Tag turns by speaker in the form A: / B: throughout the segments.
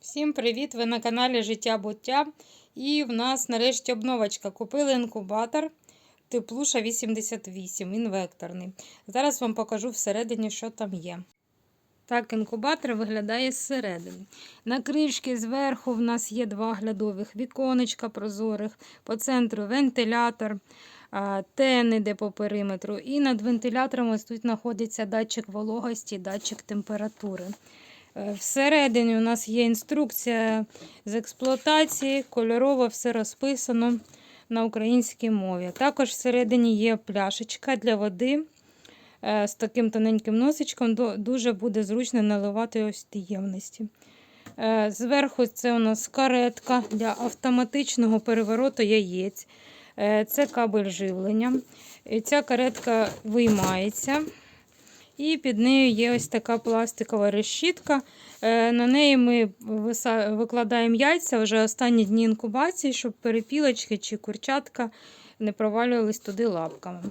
A: Всім привіт! Ви на каналі Життя Буття. І в нас нарешті обновочка. Купили інкубатор Теплуша 88, інвекторний. Зараз вам покажу всередині, що там є. Так, інкубатор виглядає зсередини. На кришці зверху в нас є два глядових віконечка прозорих, по центру вентилятор, а, тен іде по периметру. І над вентилятором ось тут знаходиться датчик вологості, датчик температури. Е, Всередині у нас є інструкція з експлуатації, кольорово все розписано на українській мові. Також всередині є пляшечка для води е, з таким тоненьким носичком. Дуже буде зручно наливати ось ті ємності. Е, Зверху це у нас каретка для автоматичного перевороту яєць. Це кабель живлення. Ця каретка виймається. І під нею є ось така пластикова решітка. Е, На неї ми викладаємо яйця вже останні дні інкубації, щоб перепілочки чи курчатка не провалювались туди лапками.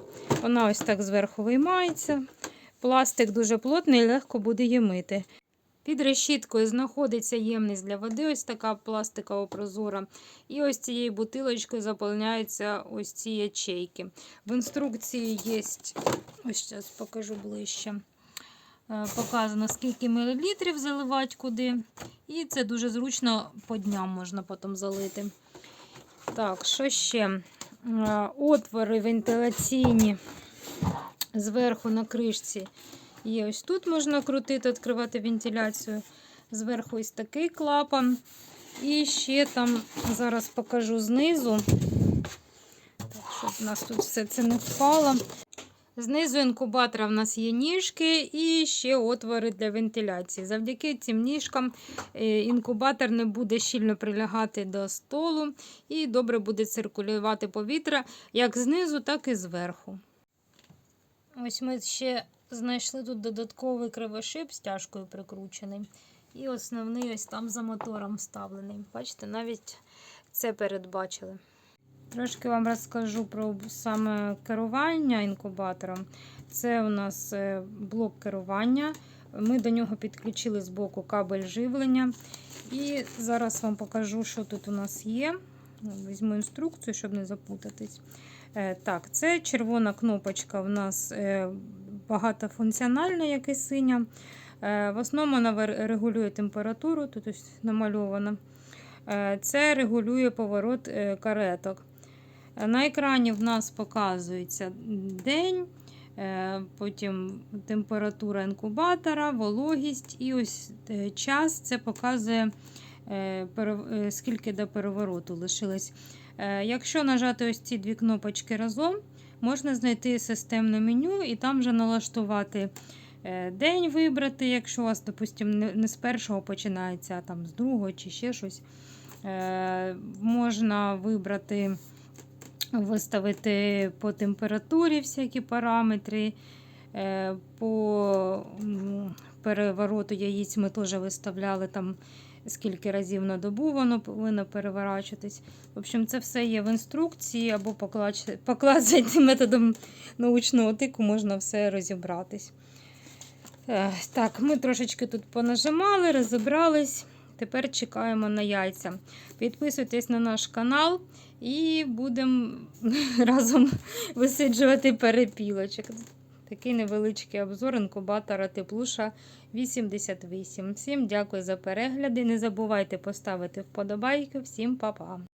A: Вона ось так зверху виймається. Пластик дуже плотний легко буде її мити. Під решіткою знаходиться ємність для води, ось така пластикова прозора. І ось цією бутилочкою заповняються ось ці ячейки. В інструкції є, ось зараз покажу ближче. Е, Показано, скільки мілілітрів заливати куди. І це дуже зручно по дням можна потім залити. Так, що ще? Е, Отвори вентиляційні зверху на кришці. Є ось тут можна крутити, відкривати вентиляцію. Зверху ось такий клапан. І ще там зараз покажу знизу. Так, щоб у нас тут все це не впало. Знизу інкубатора в нас є ніжки і ще отвори для вентиляції. Завдяки цим ніжкам е, інкубатор не буде щільно прилягати до столу і добре буде циркулювати повітря як знизу, так і зверху. Ось ми ще знайшли тут додатковий кривошип з тяжкою прикручений. І основний ось там за мотором вставлений. Бачите, навіть це передбачили. Трошки вам розкажу про саме керування інкубатором. Це у нас е, блок керування. Ми до нього підключили з боку кабель живлення. І зараз вам покажу, що тут у нас є. Візьму інструкцію, щоб не запутатись. Е, Так, це червона кнопочка в нас е, багатофункціональна, як і синя. В основному вона регулює температуру, тут ось намальовано. Е, Це регулює поворот кареток. На екрані в нас показується день, е, потім температура інкубатора, вологість і ось е, час. Це показує, е, скільки до перевороту лишилось. Якщо нажати ось ці дві кнопочки разом, можна знайти системне меню і там вже налаштувати день вибрати, якщо у вас, допустимо, не з першого починається, а там з другого чи ще щось. Можна вибрати, виставити по температурі всякі параметри. Е, По перевороту яєць ми теж виставляли там скільки разів на добу воно повинно переворачуватись. В общем, це все є в інструкції або поклач- методом научного тику можна все розібратись. Е, Так, ми трошечки тут понажимали, розібрались. Тепер чекаємо на яйця. Підписуйтесь на наш канал і будемо разом висиджувати перепілочок. Такий невеличкий обзор інкубатора Теплуша 88. Всім дякую за перегляди. Не забувайте поставити вподобайки. Всім па-па!